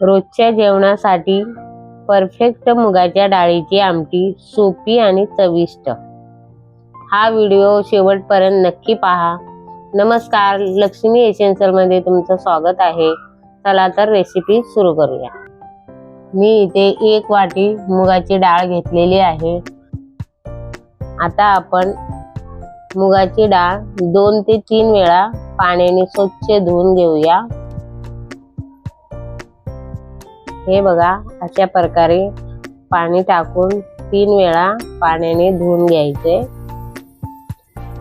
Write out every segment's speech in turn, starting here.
रोजच्या जेवणासाठी परफेक्ट मुगाच्या डाळीची आमटी सोपी आणि चविष्ट. हा व्हिडिओ शेवटपर्यंत नक्की पहा. नमस्कार लक्ष्मी एसेन्सलमध्ये तुमचं स्वागत आहे. चला तर रेसिपी सुरू करूया. मी इथे एक वाटी मुगाची डाळ घेतलेली आहे. आता आपण मुगाची डाळ दोन ते तीन वेळा पाण्याने स्वच्छ धुवून घेऊया. हे बघा अशा प्रकारे पाणी टाकून तीन वेळा पाण्याने धुवून घ्यायचे.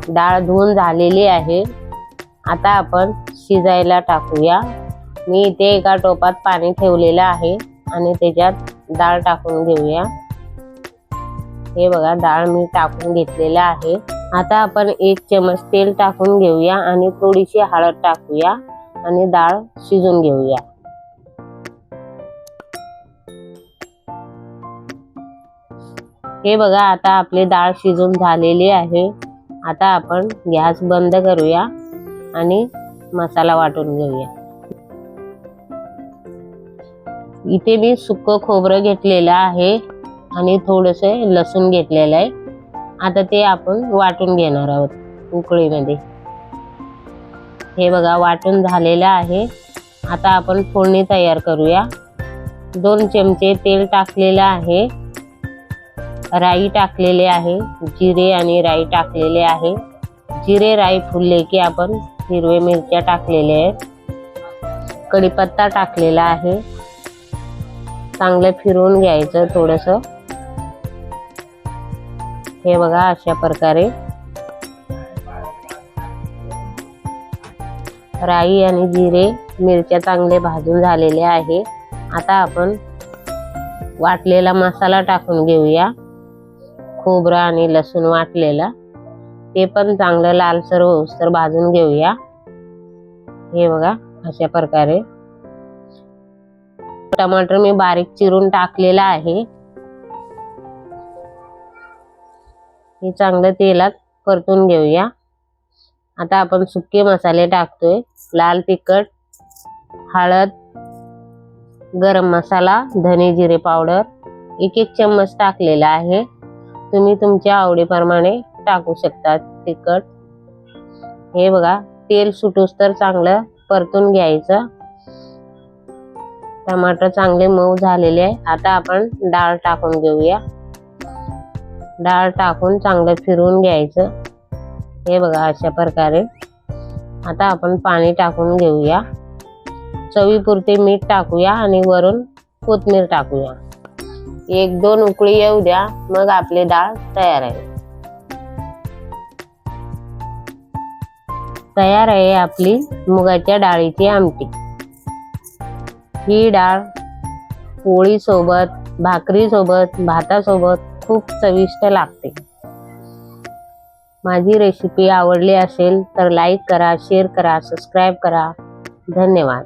डाळ धुवून झालेली आहे. आता आपण शिजायला टाकूया. मी इथे एका टोपात पाणी ठेवलेलं आहे आणि त्याच्यात डाळ टाकून घेऊया. हे बघा डाळ मी टाकून घेतलेलं आहे. आता आपण एक चमच तेल टाकून घेऊया आणि थोडीशी हळद टाकूया आणि डाळ शिजून घेऊया. हे बघा आता आपली डाळ शिजून झालेली आहे. आता आपण गॅस बंद करूया आणि मसाला वाटून घेऊया. इथे मी सुक्क खोबरं घेतलेलं आहे आणि थोडस लसूण घेतलेलं आहे. आता ते आपण वाटून घेणार आहोत उकळीमध्ये. हे बघा वाटून झालेलं आहे. आता आपण फोडणी तयार करूया. दोन चमचे तेल टाकलेलं आहे. राई टाकलेले आहे जिरे आणि राई टाकलेले आहे. जिरे राई फुलले की आपण हिरवे मिरच्या टाकलेले आहेत. कढीपत्ता टाकलेला आहे. चांगलं फिरवून घ्यायचं थोडस. हे बघा अशा प्रकारे. राई आणि जिरे मिरच्या चांगले भाजून झालेले आहे. आता आपण वाटलेला मसाला टाकून घेऊया. खोबरं आणि लसूण वाटलेलं. ते पण चांगलं लालसर होऊसर भाजून घेऊया. हे बघा अशा प्रकारे. टमाटर मी बारीक चिरून टाकलेला आहे. हे चांगलं तेलात परतून घेऊया. आता आपण सुके मसाले टाकतोय. लाल तिखट हळद गरम मसाला धने जिरे पावडर एक एक चम्मच टाकलेला आहे. तुम्ही तुमच्या आवडीप्रमाणे टाकू शकता तिखट. हे बघा तेल सुटूस तर चांगलं परतून घ्यायचं. टमाटर चांगले मऊ झालेले आहे. आता आपण डाळ टाकून घेऊया. डाळ टाकून चांगलं फिरवून घ्यायचं. हे बघा अशा प्रकारे. आता आपण पाणी टाकून घेऊया. चवीपुरते मीठ टाकूया आणि वरून कोथमीर टाकूया. एक दोन उकळी येऊ द्या मग आपली डाळ तयार आहे. तयार आहे आपली मुगाच्या डाळीची आमटी. ही डाळ पोळीसोबत भाकरीसोबत भातासोबत खूप चविष्ट लागते. माझी रेसिपी आवडली असेल तर लाईक करा शेअर करा सबस्क्राईब करा. धन्यवाद.